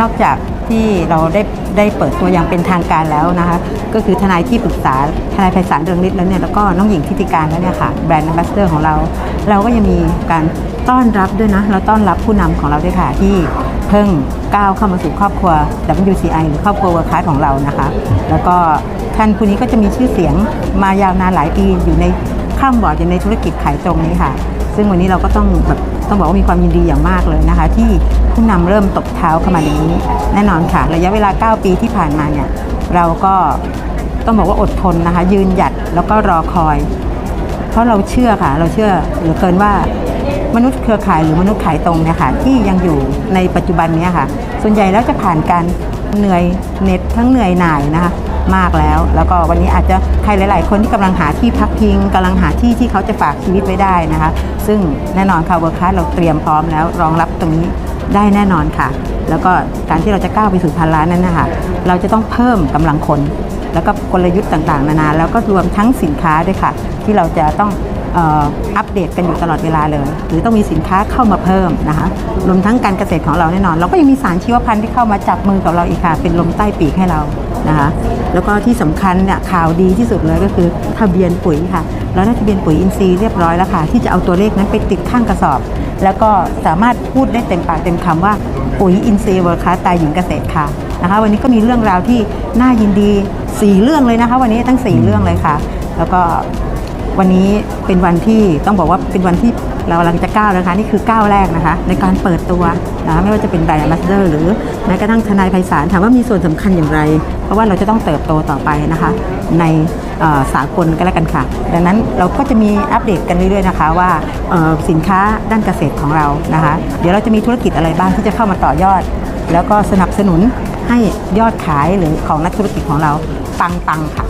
นอกจากที่เราได้ได้เปิดตัวอย่างเป็นทางการแล้วนะคะก็คือทนายที่ปรึกษาทนายไพศาลเรืองฤทธิ์แล้วเนี่ยแล้วก็น้องหญิงทิติการแล้วเนี่ยค่ะแบรนด์ a m b a s s a d o r ของเรา เราก็ยังมีการต้อนรับด้วยนะเราต้อนรับผู้นำของเราด้วยค่ะที่เพิ่งก้าวเข้ามาสู่ครอบครัว WCI หรือครอบครัวเวิร์คคของเรานะคะ แล้วก็ท่านผู้นี้ก็จะมีชื่อเสียงมายาวนานหลายปีอยู่ในข้ามบอร์ดอยู่ในธุรกิจขายตรงนี้ค่ะ ซึ่งวันนี้เราก็ต้องแบบ ต้องบอกว่ามีความยินดีอย่างมากเลยนะคะ ที่ผู้นำเริ่มตบเท้าเข้ามาในนี้แน่นอนค่ะ ระยะเวลา 9 ปีที่ผ่านมาเนี่ยเราก็ต้องบอกว่าอดทนนะคะ ยืนหยัดแล้วก็รอคอย เพราะเราเชื่อค่ะ เราเชื่อเหลือเกินว่ามนุษย์เครือข่ายหรือมนุษย์ขายตรงเนี่ยค่ะที่ยังอยู่ในปัจจุบันนี้ค่ะ ส่วนใหญ่แล้วจะผ่านการเหนื่อยเน็ดทั้งเหนื่อยหน่ายนะคะ มากแล้ว แล้วก็วันนี้อาจจะใครหลาย ๆ คนที่กำลังหาที่พักพิงกำลังหาที่ที่เขาจะฝากชีวิตไว้ได้นะคะ ซึ่งแน่นอนค่ะเวิร์คคลาสเราเตรียมพร้อมแล้วรองรับตรงนี้ได้แน่นอนค่ะ แล้วก็การที่เราจะก้าวไปสู่พันล้านนั้นนะคะเราจะต้องเพิ่มกำลังคน แล้วก็กลยุทธ์ต่าง ๆ นานา แล้วก็รวมทั้งสินค้าด้วยค่ะ ที่เราจะต้องอัปเดตกันอยู่ตลอดเวลาเลย หรือต้องมีสินค้าเข้ามาเพิ่มนะคะรวมทั้งการเกษตรของเราแน่นอน เราก็ยังมีสารชีวพันธุ์ที่เข้ามาจับมือกับเราอีกค่ะ เป็นลมใต้ปีกให้เรา นะคะแล้วก็ที่สำคัญเนี่ยข่าวดีที่สุดเลยก็คือทะเบียนปุ๋ยค่ะเราได้ทะเบียนปุ๋ยอินทรีย์เรียบร้อยแล้วค่ะ ที่จะเอาตัวเลขนั้นไปติดข้างกระสอบ แล้วก็สามารถพูดได้เต็มปากเต็มคำว่าปุ๋ยอินทรีย์เวิร์คคลาสตายหญิงเกษตรค่ะนะคะ วันนี้ก็มีเรื่องราวที่น่ายินดี 4 เรื่องเลยนะคะ วันนี้ทั้ง 4 เรื่องเลยค่ะ แล้วก็วันนี้เป็นวันที่ต้องบอกว่าเป็นวันที่ เรากำลังจะก้าวนะคะ นี่คือก้าวแรกนะคะ ในการเปิดตัวนะคะไม่ว่าจะเป็นแบรนด์ a m b a s s a d o r หรือแม้กระทั่งทนายไพศาลถามว่ามีส่วนสำคัญอย่างไร เพราะว่าเราจะต้องเติบโตต่อไปนะคะ ในสากลก็แล้วกันค่ะ ดังนั้นเราก็จะมีอัปเดตกันเรื่อยๆนะคะว่าสินค้าด้านเกษตรของเรานะคะ เดี๋ยวเราจะมีธุรกิจอะไรบ้างที่จะเข้ามาต่อยอด แล้วก็สนับสนุนให้ยอดขายหรือของนักธุรกิจของเราปังๆค่ะ